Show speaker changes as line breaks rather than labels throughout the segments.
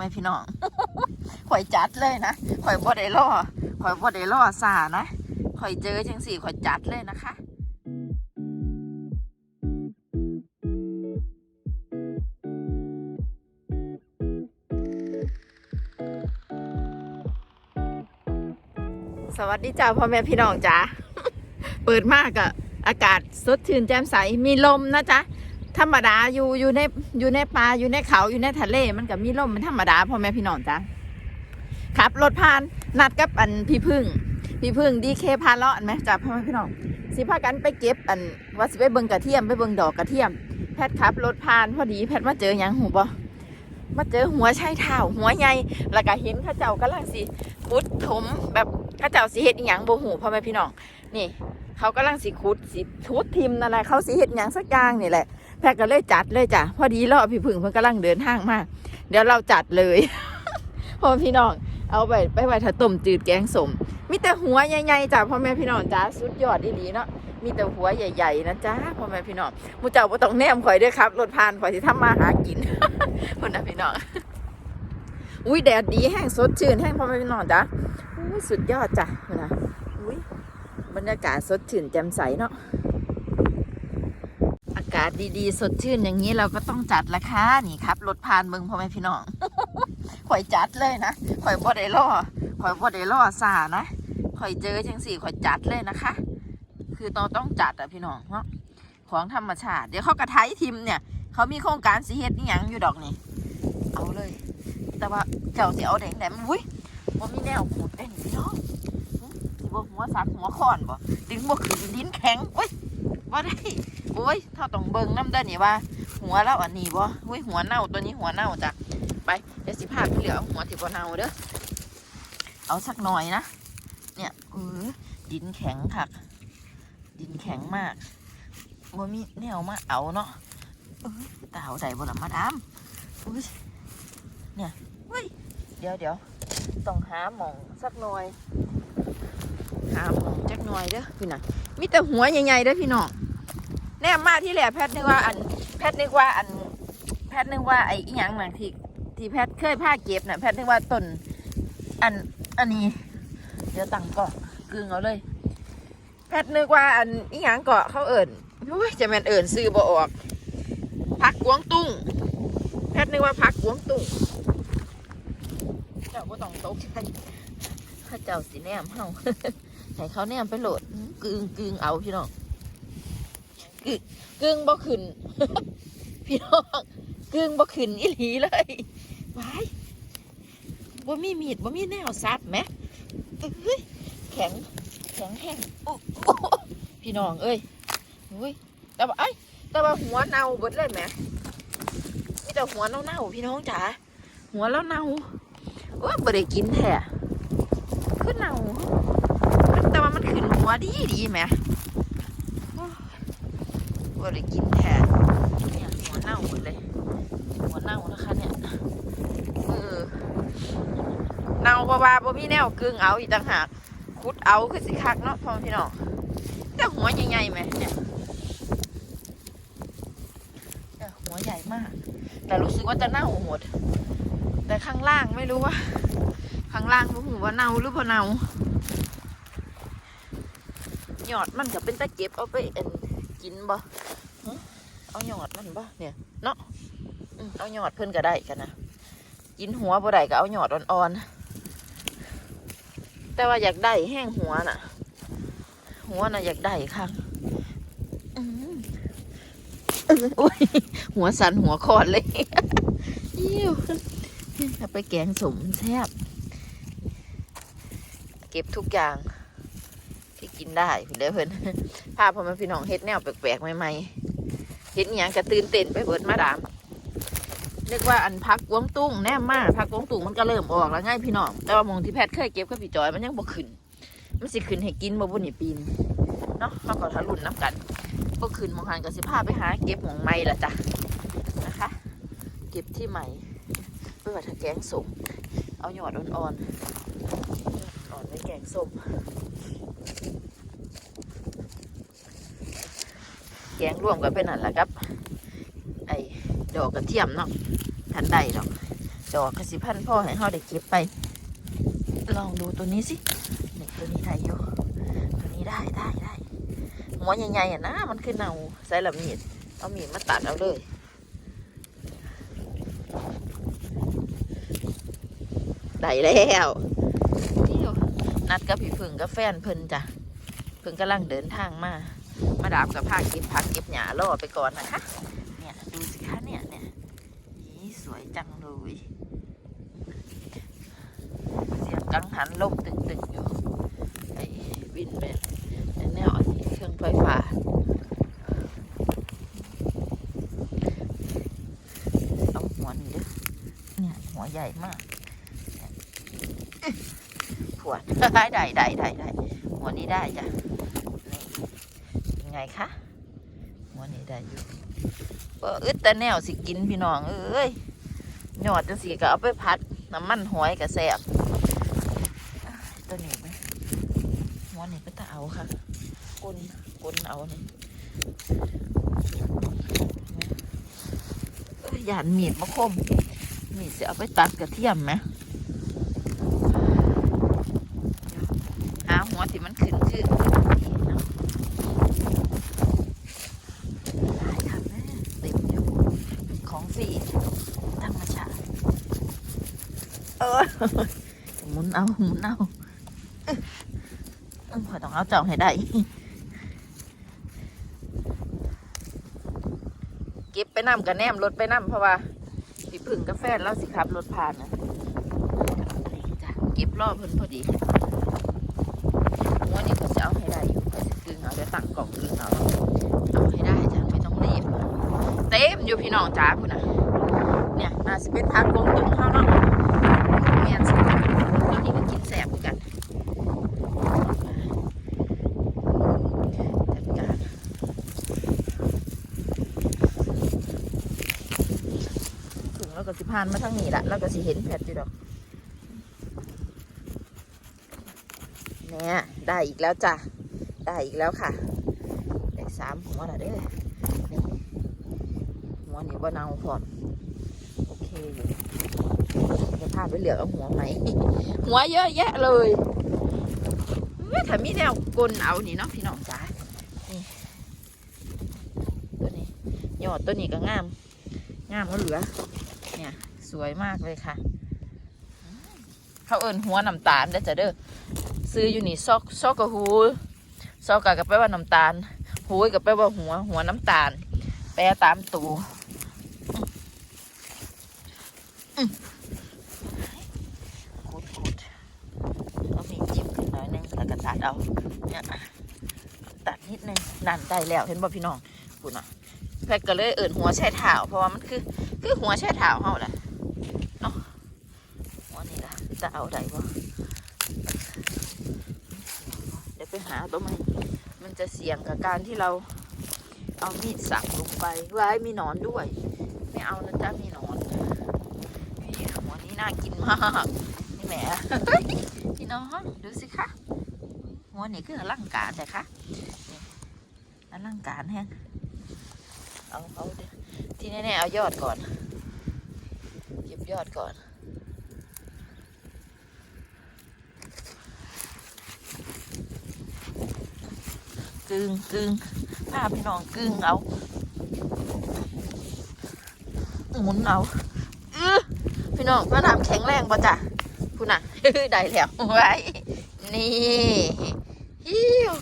แม่พี่น้องข่อยจัดเลยนะข่อยบ่ได้ล่อข่อยบ่ได้ล่อซานะข่อยเจอจังสี่ข่อยจัดเลยนะคะสวัสดีจ้าพ่อแม่พี่น้องจ้าเปิดมากอะอากาศสดชื่นแจ่มใสมีลมนะจ๊ะ ธรรมดาอยู่อยู่ในอยู่ในป่าอยู่ในเขาอยู่ในทะเลมันก็มีลมมันธรรมดาพ่อแม่พี่น้องจ้าครับรถผ่านนัดกับอันพี่พึ่ง พี่พึ่งดีเคพาเลาะไหมจ้าพ่อแม่พี่น้องสิพากันไปเก็บอันว่าสิไปเบิ่งกระเทียมไปเบิ่งดอกกระเทียม แพทย์ขับรถผ่านพอดีแพทย์มาเจอหยังหูบ่มาเจอหัวไชเท้าหัวใหญ่แล้วก็เห็นข้าเจ้ากำลังสิขุดถมแบบข้าเจ้าสิเฮ็ดอีหยังบ่หูพ่อแม่พี่น้องนี่ เขากำลังสิขุดสิทุดทิมนั่นแหละเขาสิเฮ็ดหยังสักอย่างนี่แหละ แพทก็เลยจัดเลยจ้ะพอดีรอพี่พึ่งเพิ่นกำลังเดินทางมาเดี๋ยวเราจัดเลยพ่อแม่พี่น้องเอาไปไปไว้ถ้าต้มจืดแกงสมมีแต่หัวใหญ่ๆจ้ะพ่อแม่พี่น้องจ้าสุดยอดดีๆเนาะมีแต่หัวใหญ่ๆนะจ้าพ่อแม่พี่น้องมูเจ้าบ่ต้องแนมข่อยด้วยครับรถผ่านข่อยสิทำมาหากินพ่อนะพี่น้องอุ้ยแดดดีแห้งสดชื่นแห้งพ่อแม่พี่น้องจ้าอุ้ยสุดยอดจ้ะอนะอุ้ยบรรยากาศสดชื่นแจ่มใสเนาะากาศดีๆ สดชื่นอย่างนี้เราก็ต้องจัดละค่ะนี่ครับรถผ่านเมืองพ่อแม่พี่น้องข่อยจัดเลยนะข่อยบ่ได้ล่อข่อยบ่ได้ล่อซานะข่อยเจอจังสี่ข่อยจัดเลยนะคะ คือต้องต้องจัดอะพี่น้องเนาะของธรรมชาติ เดี๋ยวเขากระไทยทิมเนี่ย เขามีโครงการสีเฮ็ดนี่ยังอยู่ดอกนี่เอาเลย แต่ว่าเจ้าสิเอาแดงแดงอุ้ยว่ามีแนวขุดได้นี่พี่น้องหึสิบ่หัวสักหัวคอนบ่ดึงบ่ขึ้นดินแข็งโอ้ยบ่ได้ โอ้ยเท่าต้องเบิงน้ำเด้อนี่ว่า หัวแล้วอันนี้บ่อุ้ยหัวเน่าตัวนี้หัวเน่าจ้ะไปเดี๋ยวสิพาพี่เหลือหัวที่บ่เน่าเด้อเอาสักหน่อยนะเนี่ยเออดินแข็งคักดินแข็งมากบ่มีแนวมาเอาเนาะเอ้ยตาเอาใดบ่ล่ะมาดามอุ้ยเนี่ยเฮ้ยเดี๋ยวเดี๋ยวต้องหาหมองสักหน่อยหาหมองจักหน่อยเด้อพี่น่ะมีแต่หัวใหญ่ๆเด้อพี่น้อง แน่มาที่แหละแพทย์นึกว่าอัน แพทย์นึกว่าอัน แพทย์นึกว่าไอ้อีหยังน่ะที่ที่แพทย์เคยพาเก็บน่ะแพทย์นึกว่าต้นอันอันนี้ เดี๋ยวตังก่อนกึ่งเอาเลย แพทย์นึกว่าอันอีหยังเกาะเขาเอิ่นโอ้ยจะแมนเอิ่นซื้อบ่ออกพักกวงตุ้ง แพทย์นึกว่าพักกวงตุ้งเจ้าบ่ต้องตกใจข้าเจ้าสิแนมเฮาให้เขาแนมไปโหลดกึ่งกึ่งเอาพี่น้อง กึ่งกึ่งบ่ขึ้นพี่น้องกึ่งบ่ขึ้นอีหลีเลยว้ายบ่มีมีดบ่มีแนวซัดแหมเอ้แข็งแข็งแห้งโอ้พี่น้องเอ้ยอุ้ยแต่ว่าไอ้แต่ว่าหัวเน่าเบิดเลยแหมมีแต่หัวเน่าๆพี่น้องจ๋าหัวแล้วเน่าโอ้ยบ่ได้กินแท้คือเน่าแต่ว่ามันขึ้นหัวดีดีๆแหม บ่ได้กินแท้เนี่ยหัวเน่าหมดเลย หัวเน่านะคะเนี่ยเออเน่าบ่ว่าบ่มีแนวกึ่งเอาอีกต่างหากขุดเอาคือสิคักเนาะพ่อพี่น้องแต่หัวใหญ่ๆไหมเนี่ยหัวใหญ่มาก แต่รู้สึกว่าจะเน่าหมด แต่ข้างล่างไม่รู้ว่า ข้างล่างรู้หูว่าเน่าหรือเปล่าเน่าหยอดมันก็เป็นตะเก็บเอาไปเอ็นกินบ่ เอาหยอดมันบ่เนี่ยเนาะเอาหยอดเพิ่นก็ได้กันนะกินหัวบ่ได้ก็เอาหยอดอ่อนๆแต่ว่าอยากได้แห้งหัวน่ะ หัวน่ะอยากได้ค่ะอืมเออโอ้ยหัวสันหัวคอดเลยอิ่วไปแกงสมแซ่บเก็บทุกอย่างที่กินได้พี่เด้อเพิ่นพาพ่อแม่พี่น้องเฮ็ดแนวแปลกๆใหม่ๆ เฮ็ดอหย่างกระตื่นเต้นไปเบิดมาดามนึกว่าอันพักวงตุ้งแน่มากพักวงตุ้งมันก็เริ่มออกแล้วง่ายพี่น้องแต่ว่ามองที่แพทย์เคยเก็บกับพี่จอยมันยังบ่ขึ้นมันสิขึ้นให้กินบ่บุญนี่ปีนเนาะเราก็ทะลุนน้ำกันบ่ขึ้นมองหันก็สิพาไปหา เก็บหมองใหม่ละจ้ะนะคะ เก็บที่ใหม่เพื่อถ้าแกงส้มเอาหยอดอ่อนๆอ่อนไว้แกงส้ม แกงร่วมกับเป็นนั่นแหละครับ ไอ้ดอกกระเทียมเนาะทันได้ดอก ดอกกระสิพันพ่อให้เฮาได้เก็บไป ลองดูตัวนี้สินี่ตัวนี้ได้อยู่ตัวนี้ได้ได้ได้หัวใหญ่ๆอะนะมันคือเนาใส่ละมีดเอามีดมาตัดเอาเลยได้แล้วเที่ยวนัดกับพี่พึ่งกับแฟนเพิ่นจ้ะเพิ่งกำลังเดินทางมา มาดามกับผ้าเก็บผักเก็บหญ้ารอไปก่อนนะคะ เนี่ยดูสิคะเนี่ยเนี่ยนี่สวยจังเลยเสียงกังหันลมตึงๆอยู่ไอ้วินแบบแนวอันนี้เครื่องไฟฟ้าเอาหัวนี่เด้อเนี่ยหัวใหญ่มากขวดได้ได้ได้ได้หัวนี้ได้จ้ะ ไงคะหัวนี้ได้อยู่เอออึดแต่แนวสิกินพี่น้องเอ้ยหยอดจังสีก็เอาไปพัดน้ำมันหอยกับแสบอะตัวนี้ไหมหัวนี้ก็จะเอาค่ะกลนกลนเอานี่ยหยานมีดมาคมมีดจะเอาไปตัดกระเทียมไหม หาหัวที่มันขึ้นชื่อนี่เนาะได้ค่ะแม่เต็มอยู่ของฟรีธรรมชาติเออ หมุนเอาหมุนเอาเอ้ยเอ้ยขอยต้องเอาเจ้าให้ได้ เก็บไปนำกับแนมรถไปนำเพราะว่าพี่พึ่งกาแฟนเราสิขับรถผ่านนะจ้ะเก็บรอบเพิ่นพอดีวันนี้ก็จะเอาให้ได้อยู่ก็จะกึ่งเอาจะตั้งกล่องกึ่งเอาเอาให้ได้จ้ะไม่ต้องรีบ เต็มอยู่พี่น้องจ้าคุณนะ เนี่ยน่าจะเป็นพักกงตุงเขาเนาะเมียนสิตัวนี้ก็กินแสบกันจัดการถึงแล้วก็สิพานมาทางนี้ละแล้วก็สิเห็นแพทอยู่ดอกเนี่ยได้อีกแล้วจ้ะ ได้อีกแล้วค่ะ ได้สามหัวละเด้อหัวนี่ว่าเนาพร้อมโอเคอยู่ จะพาไปเหลือเอาหัวไหม หัวเยอะแยะเลยเว้ยถ้ามีแนวกลเอานี่เนาะพี่น้องจ๋านี่ตัวนี้ยอดตัวนี้ก็งาม งามก็เหลือ เนี่ย สวยมากเลยค่ะ เขาเอิญหัวน้ำตาลได้จ้ะเด้อซื้ออยู่นี่ซอกซอกกะหูซอกกะกับแปลว่าน้ำตาลหูกับแปลว่าหัวหัวน้ำตาล แปลตามตูอืม ขูดขูดเอามีจิ้มขึ้นหน่อยนึงแล้วก็ตัดเอาเนี่ยตัดนิดนึงนั่นได้แล้วเห็นบ่พี่น้องคุณอะแพทย์ก็เลยเอิ่นหัวแช่เท้าเพราะว่ามันคือ คือหัวแช่เท้าเฮาแหละเนาะหัวนี่ล่ะจะเอาได้บ่เดี๋ยวไปหาตัวมันมันจะเสี่ยงกับการที่เราเอามีดสักลงไปไว้มีหนอนด้วย ไม่เอานะจ๊ะมีหนอน น่ากินมาก นี่แหมพี่น้อง ดูสิคะหัวนี่คืออลังการแต่คะนี่อลังการแฮงเอาเอาที่แน่ๆเอายอดก่อน เก็บยอดก่อนกึ่งกึ่งพาพี่น้องกึ่งเอาหมุนเอา พี่น้องมาดามแข็งแรงป่ะจ้ะคุณน่ะได้แล้วไว้นี่ฮิว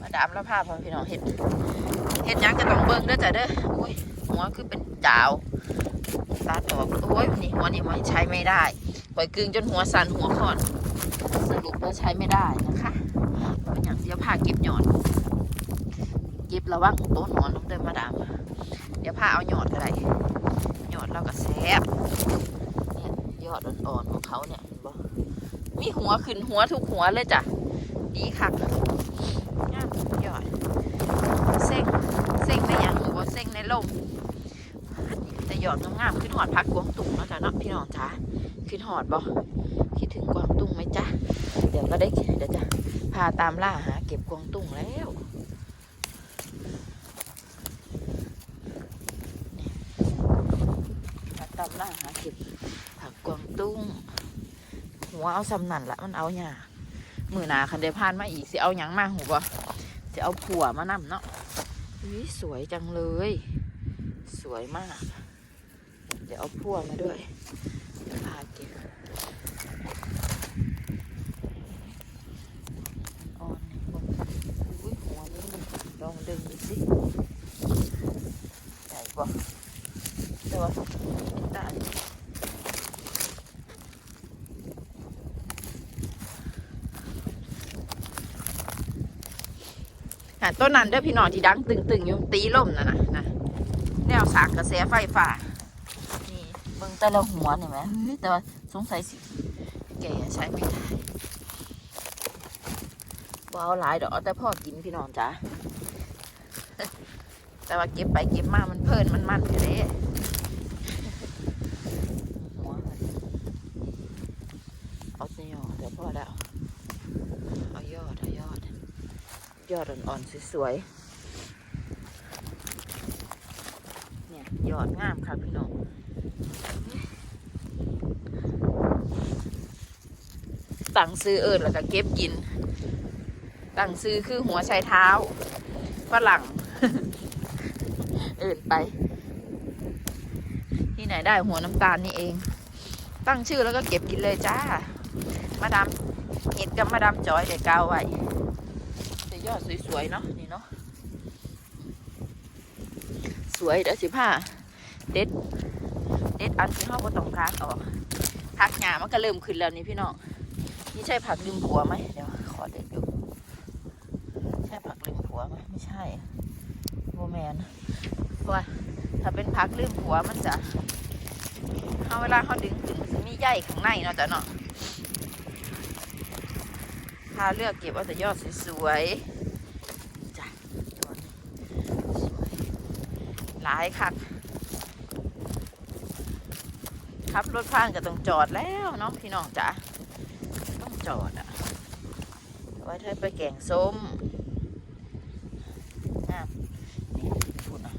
มาดามแล้วพาพอพี่น้องเห็ดเห็ดหยังจะต้องเบิ่งเด้อจ้ะเด้อโอ้ยหัวคือเป็นจาวตาดอกโอ้ยนี่หัวนี่มันใช้ไม่ได้ปล่อยกึ่งจนหัวสั่นหัวขอนสรุปว่าใช้ไม่ได้นะคะเป็นอย่างเสียวผ้าเก็บหยอดเก็บระวังโต๊ะนอนน้ำเดินมาดามเดี๋ยวพาเอาหยอดก็ได้หยอดเราก็แซ่ ยอดอ่อนๆของเขาเนี่ยบมีหัวขึ้นหัวทุกหัวเลยจ้ะ ดีค่ะงามยอดเส้งเส้งในอย่างหัวเส้งในลมแต่หยอดงามๆขึ้นหอดพักกวางตุ้งแล้วจ้ะเนาะพี่น้องจ้าขึ้นหอดบ่คิดถึงกวางตุ้งไหมจ๊ะ เดี๋ยวก็ได้เดี๋ยวจะพาตามล่าหาเก็บกวางตุ้งแล้ว ดำหน้าหาเก็บผักกวางตุ้ง หัวเอาสำนันละมันเอาหยามือหนาคันได้พานมาอีกสิเอาหยังมาหูบ่จะเอาผัวมานำเนาะอุ้ยสวยจังเลย สวยมากจะเอาผัวมาด้วยพาเก็บอ่อนอุ้ยหัวมันลองดึงดูสิใหญ่บ่แต่ว่าเป็นตาอันนี้ อ่ะต้นนั้นเด้อพี่น้องที่ดังตึงๆอยู่ตีล่มนะนะนะแนวสากกระแสไฟฟ้านี่เบิ่งแต่ละหัวเนี่ไหมเฮ้ยแต่ว่าสงสัยสิแก่ใช้ไม่ได้บ้าอาหลายดอกเอแต่พ่อกินพี่น้องจ้ะแต่ว่าเก็บไปเก็บมามันเพลินมันมันอยู่เลยวมันเอาเสียอเดี๋ยวพอแล้วเอายอดเอายอด ยอดอ่อนๆสวยๆ เนี่ยยอดงามค่ะพี่น้องตั้งซื้อเอิญแล้วก็เก็บกินตั้งซื้อคือหัวไชเท้าฝรั่งเอิญไป ที่ไหนได้หัวน้ำตาลนี่เอง ตั้งชื่อแล้วก็เก็บกินเลยจ้า มาดามเห็ดกับมาดามจอยเดี๋ยวกาไว้ ยอดสวยๆเนาะนี่เนาะสวยเดี๋ยวสิผ้าเด็ดเด็ดอันที่เขาก็ต้องการออกผักหญ้ามันก็เริ่มขึ้นแล้วนี่พี่น้องนี่ใช่ผักลืมผัวไหมเดี๋ยวขอเด็ดดูใช่ผักลืมผัวไหมไม่ใช่โบแมนเพราะว่าถ้าเป็นผักลืมผัวมันจะเอาเวลาเขาดึงขึ้นมันจะมีใยข้างในเนาะจ้ะเนาะพาเลือกเก็บเอาแต่ยอดสวยๆจ้ะยอดสวย หลายคักขับรถผ่านก็ต้องจอดแล้วเนาะพี่น้องจ๋าต้องจอดอะไว้ถ้าไปแกงส้มงามนี่พูดนะ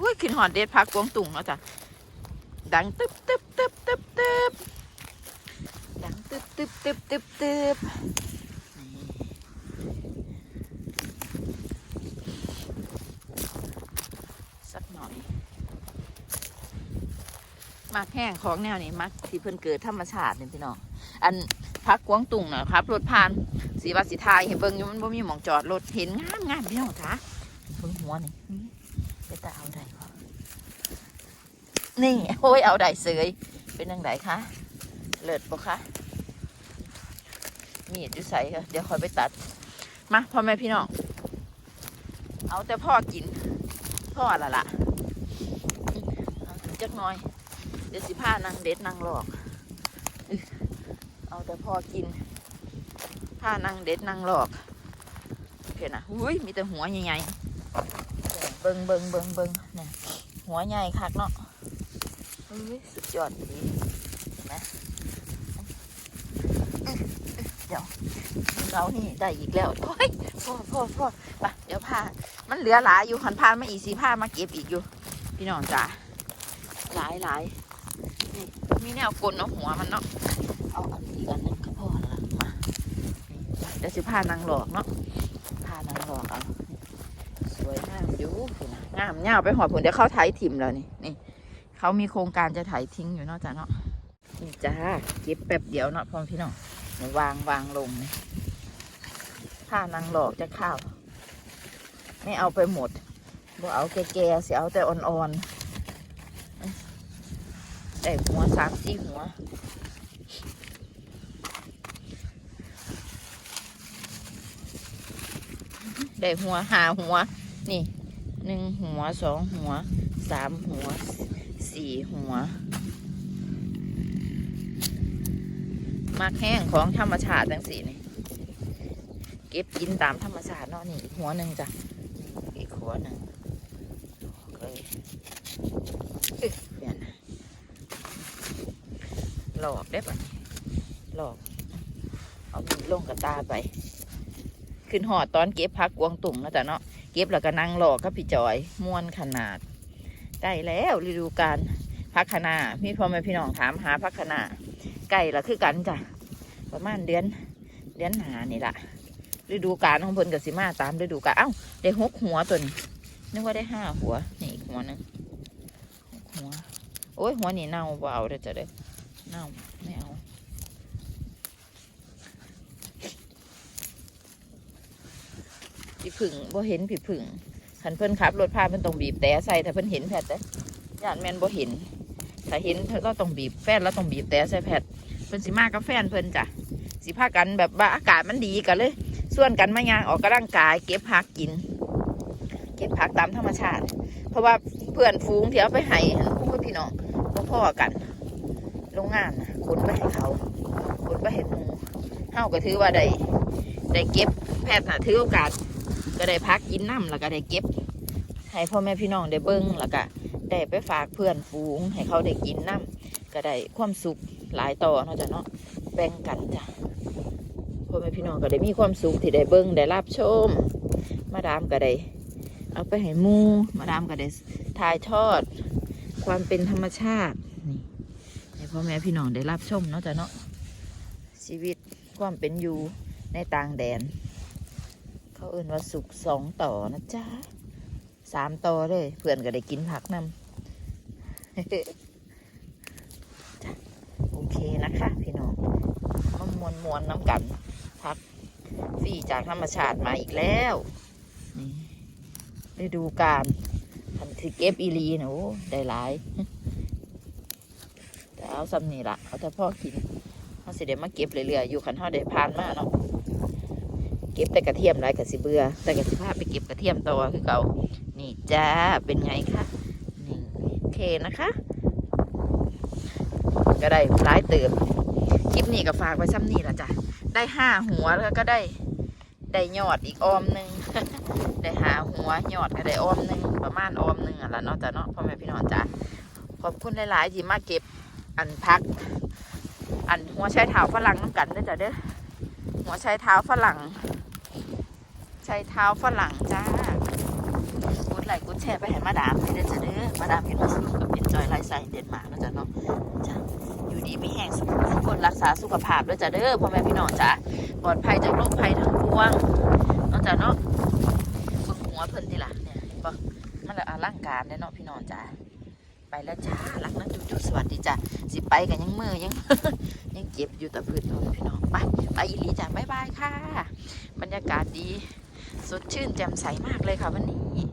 อุ้ยขึ้นหอดเด็ดพักกวงตุ่งแล้วจ้ะดังตึ๊บตึ๊บตึ๊บตึ๊บตึ๊บดังตึ๊บตึ๊บตึ๊บตึ๊บตึ๊บสักหน่อย มักแห้งของแนวนี้มักที่เพิ่นเกิดธรรมชาตินี่พี่น้องอันพักกวางตุงนะครับรถผ่านสีวัดสีทายเห็นเบิ่งอยู่มันบ่มีหมองจอดรถเห็นงามงามพี่น้องจ้าเบิ่งหัวนี่อื้อไปตาเอาได้นี่โอ้ยเอาได้เสยเป็นยังไงคะเลิศปะคะมีดอยู่ใส่เดี๋ยวคอยไปตัดมาพ่อแม่พี่น้องเอาแต่พ่อกินพ่อละล่ะเอาจักน่อย ดี๋ยวสิผ้านางเด็ดนางหลอก เอาแต่พอกินผ้านางเด็ดนางหลอกโอเคนะอุ้ยมีแต่หัวใหญ่ๆเบิงเบิงเบิงเบิงเนี่ยหัวใหญ่คักเนาะอุ้ยสุดยอดดีเห็นไหมเรานี่ได้อีกแล้วโอ้ยพ่อพ่อพ่อไปเดี๋ยวพามันเหลือหลายอยู่หันพานมาอีกสีผ้ามาเก็บอีกอยู่ พี่น้องจ๋าหลายหลาย มีแนวกลนเอาหัวมันเนาะเอาอันอีกอันนึงก็พอละมาเดี๋ยวสิผ้านางหลอกเนาะผ้านางหลอกเอาสวยงามอยู่พุ่นน่ะงามเงาไปหอดผลเดี๋ยวเข้าไถถิ่มแล้วนี่นี่เขามีโครงการจะไถทิ้งอยู่นาะจ้ะเนาะนี่จ้าเก็บแป๊บเดียวเนาะพ่อพี่น้องเดี๋ยววางวางลงนี่ผ้านางหลอกจะข้าว ไม่เอาไปหมดบ่เอาแก่ๆเสียเอาแต่อ่อนๆ แต่หัวสามสี่หัว ได้หัวหาหัว นี่หนึ่งหัวสองหัวสามหัวสี่หัว มักแห้งของธรรมชาติจังสี่นี่เก็บกินตามธรรมชาติเนาะนี่อีกหัวหนึ่งจ้ะอีกหัวหนึ่งโอเค หลอกได้ปะหลอก เอาลงกับตาไป ขึ้นหอดตอนเก็บพักกวางตุ่งนะจ๊ะเนาะเก็บแล้วก็นั่งหลอกกับพี่จอยม่วนขนาดใกล้แล้วฤดูกาลพักขนามีพ่อแม่พี่น้องถามหาพักขนาใกล้ละคือกันจ้ะประมาณเดือนเดือนหนานี่ละฤดูกาลของเพิ่นกับสิมาตามฤดูกาลเอ้าได้หกหัวตัวนี้นึกว่าได้ห้าหัวนี่อีกหัวหนึงหัวโอ้ยหัวนี่เน่าเอาเด้อจ้ะเด้อ เน่าไม่เอาผีผึ่งบ่เห็นผีผึ่งคันเพิ่นขับรถพาเพิ่นต้องบีบแต่ใส่ถ้าเพิ่นเห็นแพทย์เด้อย่านแมนบ่เห็นถ้าเห็นเราต้องบีบแฟนเราต้องบีบแต่ใส่แพทย์เพิ่นสิมากกับแฟนเพิ่นจ้ะสิพากันแบบว่าอากาศมันดีกันเลย ส่วนกันมายางออกกำลังกาย เก็บผักกิน เก็บผักตามธรรมชาติ เพราะว่าเพื่อนฟูงที่เอาไปให้หั่พวกพี่น้องพ่อกัน โรงงานนะขนไปให้เขาขนไปให้หมูเฮาก็ถือว่าได้ได้เก็บแพทย์น่ะถือโอกาสก็ได้พักกินน้ำแล้วก็ได้เก็บให้พ่อแม่พี่น้องได้เบิ้งแล้วก็ได้ไปฝากเพื่อนฝูง ให้เขาได้กินน้ำก็ได้ความสุขหลายต่อเนาะจ้ะเนาะแบ่งกันจ้ะพ่อแม่พี่น้องก็ได้มีความสุขที่ได้เบิ้งได้รับชม มาดามก็ได้เอาไปให้มูมาดามก็ได้ถ่ายทอด ความเป็นธรรมชาตินี่ พ่อแม่พี่น้องได้รับชมเนาะจ้ะเนาะชีวิตความเป็นอยู่ในต่างแดน เขาเอื่นว่าสุกสองต่อนะจ๊ะสามต่อเลย เพื่อนก็ได้กินผักนำจ้ะโอเคนะคะ พี่น้องมามวนมวนน้ำกันพักฟรีจากธรรมชาติมาอีกแล้วนี่ฤดูกาลพันธิเก็บอีหลีนะโอ้ได้หลาย เอาซ้ำนี่ละเอาแต่พ่อกินเขาสิเดี๋ยวมาเก็บเรื่อยๆอยู่ขันเขาได้ผ่านมากเนาะเก็บแต่กระเทียมไรกับสิเบือแต่กระสิพาไปเก็บกระเทียมตัวคือเก่านี่จ้าเป็นไงคะนี่โอเคนะคะ ก็ได้หลายเติมคลิปนี้ก็ฝากไว้ซ้ำนี่ละจ้ะได้ห้าหัวแล้วก็ได้ได้ยอดอีกออมหนึ่งได้หาหัวยอดก็ได้ออมหนึ่งประมาณออมหนึ่งอะละเนาะจ้ะเนาะพ่อแม่พี่น้องจ้ะขอบคุณหลายๆที่มาเก็บ อันพัก อันหัวใช้เท้าฝรั่งน้ำกันด้อจ้ะเด้อหัวใช้เท้าฝรั่ง ใช้เท้าฝรั่งจ้ากดไลค์กดแชร์ไปให้มาดามให้เด้จ้ะเด้อมาดามเป็นมาสนุกกับเป็นจอยไลฟ์สไตล์เดนมาร์กนะจ๊ะเนาะจ้ะอยู่ดีไม่แห้งสุขทุกคนรักษาสุขภาพด้วยจ้ะเด้อพ่อแม่พี่น้องจ้ะปลอดภัยจากโรคภัยทั้งปวงนาะจ้ะเนาะเบิ่งหัวเพิ่นทีละเนี่ยเห็นปะมันละอลังการเด้อเนาะพี่น้องจ้ะ ไปแล้วจ้ารักนะจุ๊สวัสดีจ้ะสิไปกันยังมือยังยังเจ็บอยู่แต่พื้นทนพี่น้องไปไปอีหลีจ้ะบ๊ายบายค่ะ บรรยากาศดี สดชื่นแจ่มใสมากเลยค่ะวันนี้